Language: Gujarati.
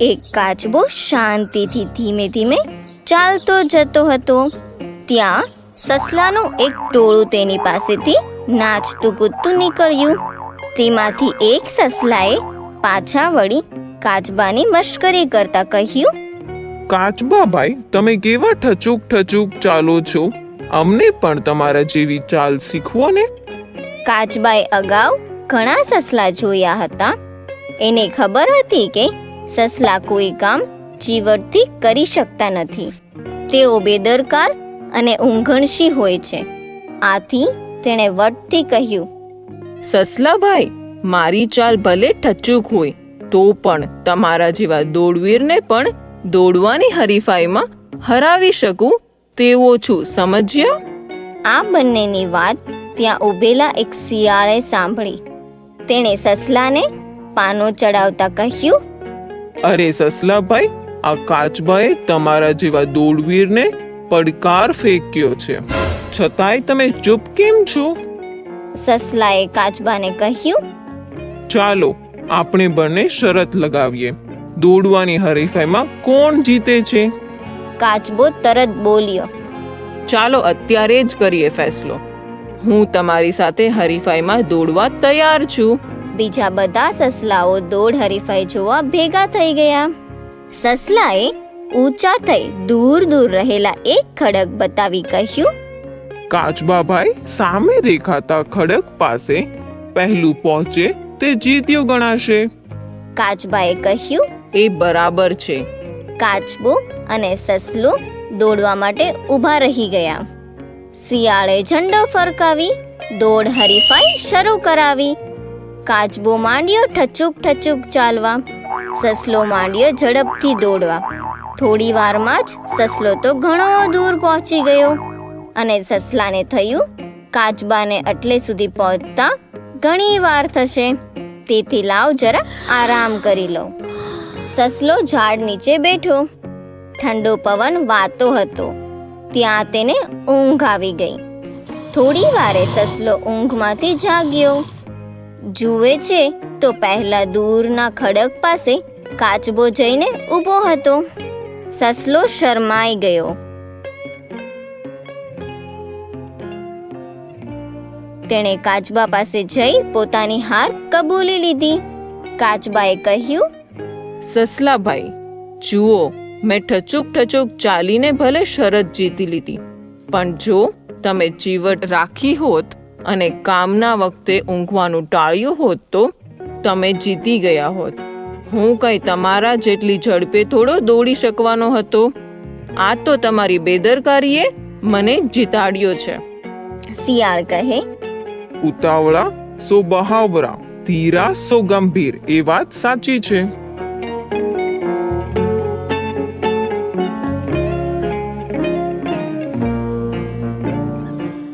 એક કાચબો શાંતિથી ધીમે ધીમે ચાલતો જતો હતો. ત્યાં સસલાનું એક ટોળું તેની પાસેથી નાચતું કૂદતું નીકળ્યું. તેમાંથી એક સસલાએ પાછા વળી કાચબાની મશ્કરી કરતા કહ્યું કાચબાભાઈ તમે કેવા ઠચુક ઠચુક ચાલો છો? અમને પણ તમારા જેવી ચાલ શીખવો ને. કાચબાએ અગાઉ ઘણા સસલા જોયા હતા. એને ખબર હતી કે સસલા કોઈ કામ ચીવટથી કરી શકતા નથી. તેઓ બેદરકાર અને ઊંઘણશી હોય છે. આથી તેણે વટથી કહ્યું સસલાભાઈ મારી ચાલ ભલે ઠચુક હોય તો પણ તમારા જેવા દોડવીરને પણ દોડવાની હરીફાઈમાં હરાવી શકું તેવો છું સમજ્યા? આ બંનેની વાત ત્યાં ઊભેલા એક શિયાળે સાંભળી. તેણે સસલાને પાનો ચડાવતા કહ્યું અરે સસલાભાઈ આ કાચબાએ તમારા જેવા દોડવીરને પડકાર ફેંક્યો છે. છતાંય તમે ચૂપ કેમ છો? સસલાએ કાચબાને કહ્યું ચાલો આપણે બંને શરત લગાવીએ. દોડવાની હરીફાઈમાં કોણ જીતે છે? કાચબો તરત બોલ્યો ચાલો અત્યારે જ કરીએ ફેસલો. હું તમારી સાથે હરીફાઈમાં દોડવા તૈયાર છું. બીજા બધા સસલાઓ દોડ હરીફાઈ જોવા ભેગા થઈ ગયા. સસલાએ ઊંચા થઈ દૂર દૂર રહેલા એક ખડક બતાવી કહ્યું કાચબાભાઈ સામે દેખાતા ખડક પાસે પહેલું પહોંચે તે જીત્યો ગણાશે. કાચબાએ કહ્યું એ બરાબર છે. કાચબો અને સસલો દોડવા માટે ઊભા રહી ગયા. શિયાળે ઝંડો ફરકાવી દોડ હરીફાઈ શરૂ કરાવી. કાચબો માંડ્યો ઠચુક ઠચુક ચાલવા. સસલો માંડ્યો ઝડપથી દોડવા. થોડી વારમાં જ સસલો તો ઘણો દૂર પહોંચી ગયો. અને સસલાને થયું, કાચબાને એટલે સુધી પહોંચતા ઘણી વાર થશે. તેથી લાવ જરા આરામ કરી લઉં સસલો ઝાડ નીચે બેઠો. ઠંડો પવન વાતો હતો. ત્યાં તેને ઊંઘ આવી ગઈ. થોડી વારે સસલો ઊંઘમાંથી જાગ્યો. જુએ છે તો પહેલા દૂરના ખડક પાસે કાચબો જઈને ઊભો હતો. સસલો શરમાઈ ગયો. તેણે કાચબા પાસે જઈ પોતાની હાર કબૂલી લીધી. કાચબાએ કહ્યું, સસલાભાઈ, જુઓ, મેં ઠચુક ઠચુક ચાલીને ભલે શરત જીતી લીધી. પણ જો તમે ચીવટ રાખી હોત અને કામના વખતે ઊંઘવાનું ટાળ્યું હોત તો તમે જીતી ગયા હોત. હું કઈ તમારા જેટલી ઝડપે થોડો દોડી શકવાનો હતો? આ તો તમારી બેદરકારીએ મને જીતાડ્યો છે. શિયાળ કહે. ઉતાવળા સો બહાવરા ધીરા સો ગંભીર એ વાત સાચી છે.